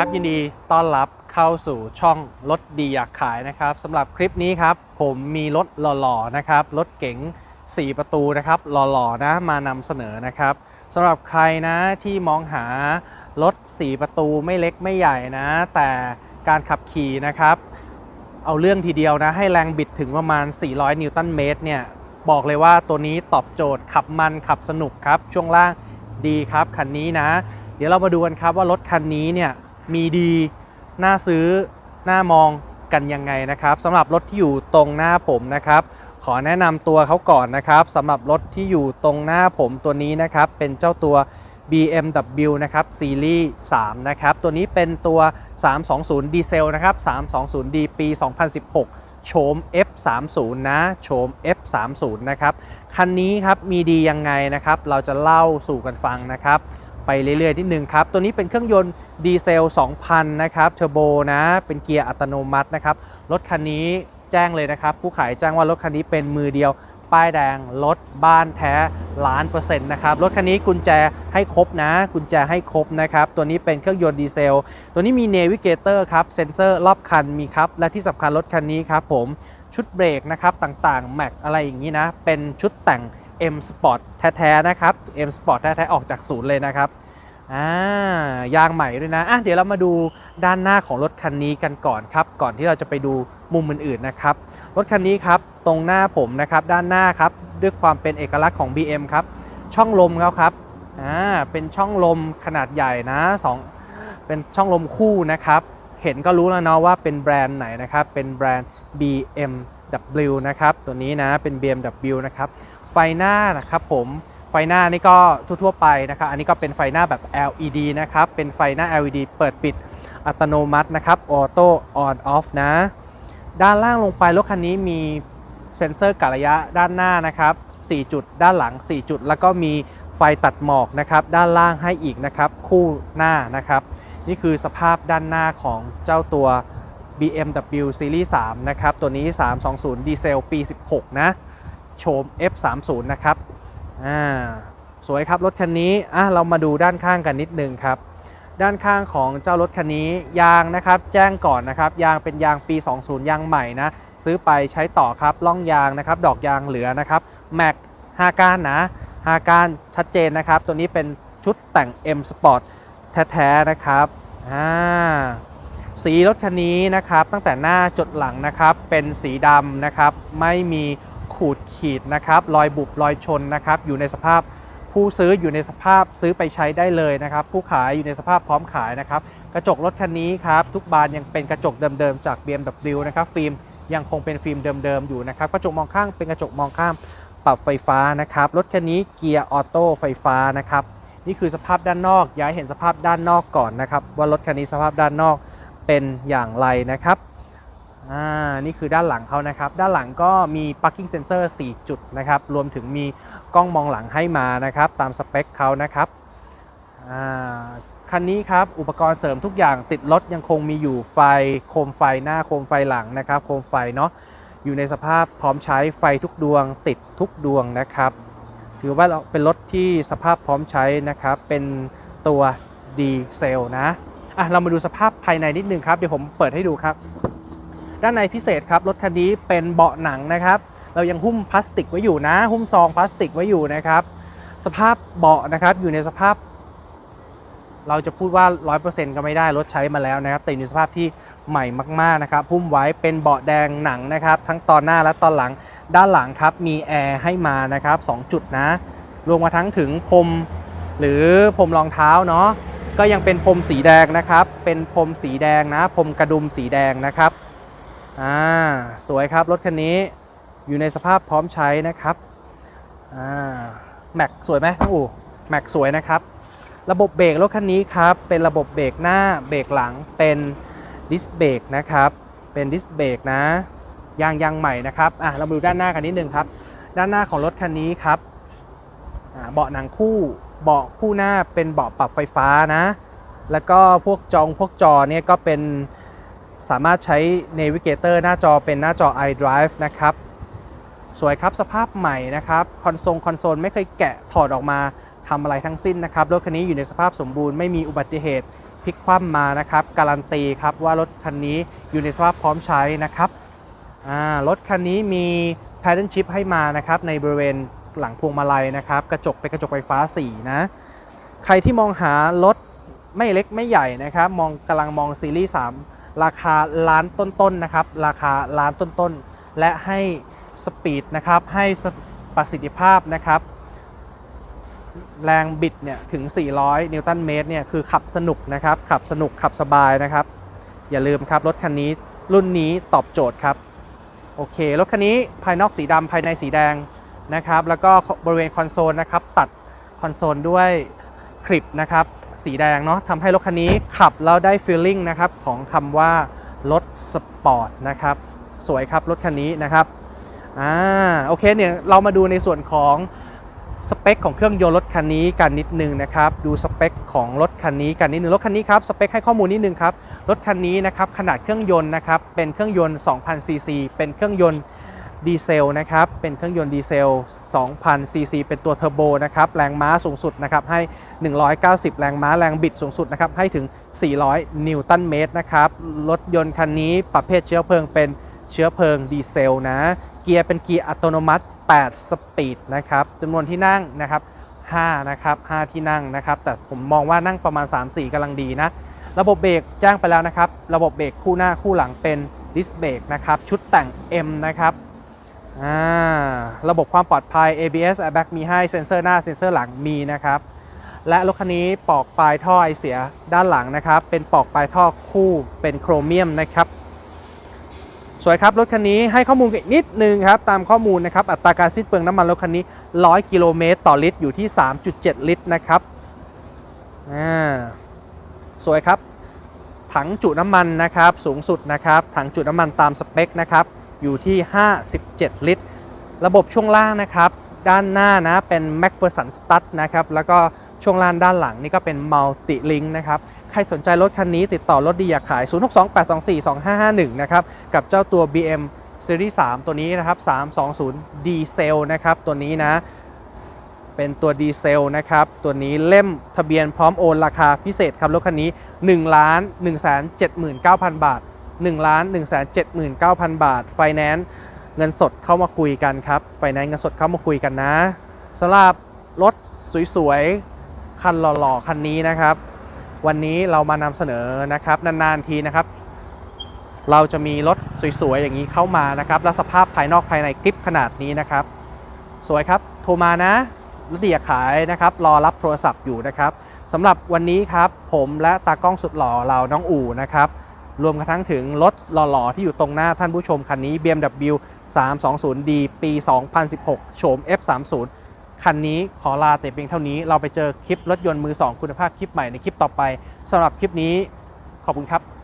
ครับยินดีต้อนรับเข้าสู่ช่องรถดีอยากขายนะครับสำหรับคลิปนี้ครับ ผมมีรถหล่อๆนะครับรถเก๋ง 4 ประตูนะครับหล่อๆนะมานำเสนอนะครับสำหรับใครนะที่มองหารถ 4 ประตูไม่เล็กไม่ใหญ่นะ แต่การขับขี่นะครับเอาเรื่องทีเดียวนะให้แรงบิดถึงประมาณ 400 นิวตันเมตรเนี่ยบอกเลยว่าตัวนี้ตอบโจทย์ขับมันขับสนุกครับช่วงล่างดีครับคันนี้นะ เดี๋ยวเรามาดูกันครับว่ารถคันนี้เนี่ย มีดีน่าซื้อน่ามองกันยังไงนะครับสำหรับรถที่อยู่ตรงหน้าผมนะครับ ขอแนะนำตัวเขาก่อนนะครับสำหรับรถที่อยู่ตรงหน้าผมตัวนี้นะครับเป็นเจ้าตัว BMW นะครับซีรีส์3นะครับตัวนี้เป็นตัว 320 ดีเซลนะครับ 320D ปี 2016โฉม F30 นะโฉม F30 นะครับ คันนี้ครับมีดียังไงนะครับ เราจะเล่าสู่กันฟังนะครับ ไปเรื่อยๆนิดนึงครับ ตัวนี้เป็นเครื่องยนต์ดีเซล 2,000 นะครับเทอร์โบนะ เป็นเกียร์อัตโนมัตินะครับ รถคันนี้แจ้งเลยนะครับ ผู้ขายแจ้งว่ารถคันนี้เป็นมือเดียว ป้ายแดง รถบ้านแท้ล้านเปอร์เซ็นต์นะครับ รถคันนี้กุญแจให้ครบนะ กุญแจให้ครบนะครับ ตัวนี้เป็นเครื่องยนต์ดีเซล ตัวนี้มีเนวิเกเตอร์ครับ เซ็นเซอร์รอบคันมีครับ และที่สำคัญรถคันนี้ครับผม ชุดเบรกนะครับต่างๆ แม็กอะไรอย่างนี้นะ เป็นชุดแต่ง M Sport แท้ๆนะครับ M Sport แท้ๆออกจากศูนย์เลยนะครับอ่ายางใหม่ด้วยนะอะเดี๋ยวเรามาดูด้านหน้าของรถคันนี้กันก่อนครับ ก่อนที่เราจะไปดูมุมอื่นๆนะครับ รถคันนี้ครับ ตรงหน้าผมนะครับ ด้านหน้าครับ ด้วยความเป็นเอกลักษณ์ของ BM ครับ ช่องลมเขาครับ อ่า เป็นช่องลมขนาดใหญ่นะสองเป็นช่องลมคู่นะครับ เห็นก็รู้แล้วเนาะว่าเป็นแบรนด์ไหนนะครับ เป็นแบรนด์ BMW นะครับ ตัวนี้นะ เป็น BMW นะครับ ไฟหน้านะครับผมไฟหน้านี่ก็ทั่วๆไปนะครับอันนี้ก็เป็นไฟหน้าแบบ LED นะครับเป็นไฟหน้า LED เปิดปิดอัตโนมัตินะครับออโต้ออนออฟนะ ด้านล่างลงไปรถคันนี้มีเซ็นเซอร์กะระยะด้านหน้านะครับ 4 จุด ด้านหลัง 4 จุด แล้วก็มีไฟตัดหมอกนะครับ ด้านล่างให้อีกนะครับ คู่หน้านะครับ นี่คือสภาพด้านหน้าของเจ้าตัว BMW Series 3 นะครับ ตัวนี้ 320 ดีเซล ปี 16 นะ โฉม F30 นะครับอ่าสวยครับรถคันนี้อะเรามาดูด้านข้างกันนิดนึงครับ ด้านข้างของเจ้ารถคันนี้ยางนะครับแจ้งก่อนนะครับยางเป็นยางปี 20 ยางใหม่นะซื้อไปใช้ต่อครับล่องยางนะครับดอกยางเหลือนะครับแม็ก5ก้านนะ5ก้านชัดเจนนะครับ ตัวนี้เป็นชุดแต่ง M Sport แท้ๆนะครับอ่าสีรถคันนี้นะครับตั้งแต่หน้าจดหลังนะครับเป็นสีดำนะครับไม่มี ขูดขีดนะครับรอยบุบรอยชนนะครับอยู่ในสภาพผู้ซื้ออยู่ในสภาพซื้อไปใช้ได้เลยนะครับ ผู้ขายอยู่ในสภาพพร้อมขายนะครับ กระจกรถคันนี้ครับทุกบานยังเป็นกระจกเดิมๆจาก BMW นะครับฟิล์มยังคงเป็นฟิล์มเดิมๆอยู่นะครับกระจกมองข้างเป็นกระจกมองข้ามปรับไฟฟ้านะครับรถคันนี้เกียร์ออโต้ไฟฟ้านะครับนี่คือสภาพด้านนอกย้ายเห็นสภาพด้านนอกก่อนนะครับว่ารถคันนี้สภาพด้านนอกเป็นอย่างไรนะครับ อ่านี่คือด้านหลังเขานะครับ ด้านหลังก็มี parking sensor 4 จุดนะครับ รวมถึงมีกล้องมองหลังให้มานะครับ ตามสเปคเขานะครับอ่าคันนี้ครับ อุปกรณ์เสริมทุกอย่างติดรถยังคงมีอยู่ไฟโคมไฟหน้าโคมไฟหลังนะครับ โคมไฟเนาะอยู่ในสภาพพร้อมใช้ไฟทุกดวง ติดทุกดวงนะครับ ถือว่าเป็นรถที่สภาพพร้อมใช้นะครับ เป็นตัวดีเซลนะอะเรามาดูสภาพภายในนิดนึงครับ เดี๋ยวผมเปิดให้ดูครับ ด้านในพิเศษครับรถคันนี้เป็นเบาะหนังนะครับ เรายังหุ้มพลาสติกไว้อยู่นะ หุ้มซองพลาสติกไว้อยู่นะครับ สภาพเบาะนะครับอยู่ในสภาพ เราจะพูดว่า 100%ก็ไม่ได้รถใช้มาแล้วนะครับ แต่อยู่ในสภาพที่ใหม่มากๆนะครับหุ้มไว้เป็นเบาะแดงหนังนะครับ ทั้งตอนหน้าและตอนหลังด้านหลังครับมีแอร์ให้มานะครับ2จุดนะรวมมาทั้งถึงพรมหรือพรมรองเท้าเนาะก็ยังเป็นพรมสีแดงนะครับ เป็นพรมสีแดงนะพรมกระดุมสีแดงนะครับ อ่าสวยครับ รถคันนี้อยู่ในสภาพพร้อมใช้นะครับอ่าแม็กสวยไหมอูแม็กสวยนะครับ ระบบเบรกรถคันนี้ครับ เป็นระบบเบรกหน้าเบรกหลังเป็นดิสเบรกนะครับ เป็นดิสเบรกนะยางยางใหม่นะครับอะเรามาดูด้านหน้ากันนิดนึงครับ ด้านหน้าของรถคันนี้ครับอ่าเบาะหนังคู่เบาะคู่หน้าเป็นเบาะปรับไฟฟ้านะ แล้วก็พวกจองพวกจอเนี่ยก็เป็น สามารถใช้ Navigator หน้าจอเป็นหน้าจอ iDrive นะครับ สวยครับสภาพใหม่นะครับ คอนโซลคอนโซลไม่เคยแกะถอดออกมาทำอะไรทั้งสิ้นนะครับ รถคันนี้อยู่ในสภาพสมบูรณ์ไม่มีอุบัติเหตุพลิกคว่ำมานะครับ การันตีครับว่ารถคันนี้อยู่ในสภาพพร้อมใช้นะครับรถคันนี้มี paddle shift ให้มานะครับ ในบริเวณหลังพวงมาลัยนะครับ กระจกเป็นกระจกไฟฟ้า4นะใครที่มองหารถไม่เล็กไม่ใหญ่นะครับ มองกำลังมองซีรีส์3 ราคาล้านต้นๆนะครับ ราคาล้านต้นๆ และให้สปีดนะครับ ให้ประสิทธิภาพนะครับ แรงบิดเนี่ยถึง 400 นิวตันเมตรเนี่ยคือขับสนุกนะครับ ขับสนุกขับสบายนะครับ อย่าลืมครับ รถคันนี้รุ่นนี้ตอบโจทย์ครับ โอเค รถคันนี้ภายนอกสีดำภายในสีแดงนะครับ แล้วก็บริเวณคอนโซลนะครับ ตัดคอนโซลด้วยคลิปนะครับ สีแดงเนาะทำให้รถคันนี้ขับแล้วได้ฟีลลิ่งนะครับของคำว่ารถสปอร์ตนะครับสวยครับรถคันนี้นะครับอ่าโอเคเนี่ยเรามาดูในส่วนของสเปคของเครื่องยนต์รถคันนี้กันนิดนึงนะครับดูสเปคของรถคันนี้กันนิดนึงรถคันนี้ครับสเปคให้ข้อมูลนิดนึงครับรถคันนี้นะครับขนาดเครื่องยนต์นะครับเป็นเครื่องยนต์ 2,000ซีซีเป็นเครื่องยนต์ ดีเซลนะครับ เป็นเครื่องยนต์ดีเซล 2,000 ซีซี เป็นตัวเทอร์โบนะครับ แรงม้าสูงสุดนะครับ ให้ 190 แรงม้า แรงบิดสูงสุดนะครับ ให้ถึง 400 นิวตันเมตรนะครับ รถยนต์คันนี้ประเภทเชื้อเพลิงเป็นเชื้อเพลิงดีเซลนะ เกียร์เป็นเกียร์อัตโนมัติ 8 สปีดนะครับจำนวนที่นั่งนะครับ 5 นะครับ 5 ที่นั่งนะครับ แต่ผมมองว่านั่งประมาณ 3-4กำลังดีนะ ระบบเบรกแจ้งไปแล้วนะครับ ระบบเบรกคู่หน้าคู่หลังเป็นดิสเบรกนะครับ ชุดแต่ง M นะครับ ระบบความปลอดภัย ABS airbag มีให้เซ็นเซอร์หน้าเซ็นเซอร์หลังมีนะครับ และรถคันนี้ปอกปลายท่อไอเสียด้านหลังนะครับ เป็นปอกปลายท่อคู่เป็นโครเมียมนะครับ สวยครับ รถคันนี้ให้ข้อมูลอีกนิดนึงครับ ตามข้อมูลนะครับ อัตราการสิ้นเปลืองน้ำมันรถคันนี้ 100 กิโลเมตรต่อลิตรอยู่ที่ 3.7 ลิตรนะครับอ่าสวยครับ ถังจุน้ำมันนะครับ สูงสุดนะครับ ถังจุน้ำมันตามสเปคนะครับ อยู่ที่ 57 ลิตร ระบบช่วงล่างนะครับ ด้านหน้านะเป็น MacPherson Stud นะครับ แล้วก็ช่วงล่างด้านหลังนี่ก็เป็น Multi Link นะครับ ใครสนใจรถคันนี้ติดต่อรถดีอยากขาย 0628242551 นะครับ กับเจ้าตัว BM Series 3 ตัวนี้นะครับ 320 ดีเซลนะครับ ตัวนี้นะเป็นตัวดีเซลนะครับ ตัวนี้เล่มทะเบียนพร้อมโอนราคาพิเศษครับรถคันนี้1ล้าน1 7 9 0 0 0 บาท 1ล้าน1 7 9 0 0 0 บาท ไฟแนนซ์เงินสดเข้ามาคุยกันครับ ไฟแนนซ์เงินสดเข้ามาคุยกันนะสำหรับรถสวยๆ คันหล่อๆ คันนี้นะครับ วันนี้เรามานำเสนอนะครับ นานๆ ทีนะครับ เราจะมีรถสวยๆ อย่างนี้เข้ามานะครับ และสภาพภายนอกภายในคลิปขนาดนี้นะครับ สวยครับ โทรมานะรถดียขายนะครับ รอรับโทรศัพท์อยู่นะครับสำหรับวันนี้ครับ ผมและตากล้องสุดหล่อเราน้องอู่นะครับ รวมกระทั่งถึงรถหล่อ ๆ ที่อยู่ตรงหน้าท่านผู้ชมคันนี้ BMW 320D ปี 2016 โฉม F30 คันนี้ขอลาแต่เพียงเท่านี้เราไปเจอคลิปรถยนต์มือ 2 คุณภาพคลิปใหม่ในคลิปต่อไปสำหรับคลิปนี้ขอบคุณครับ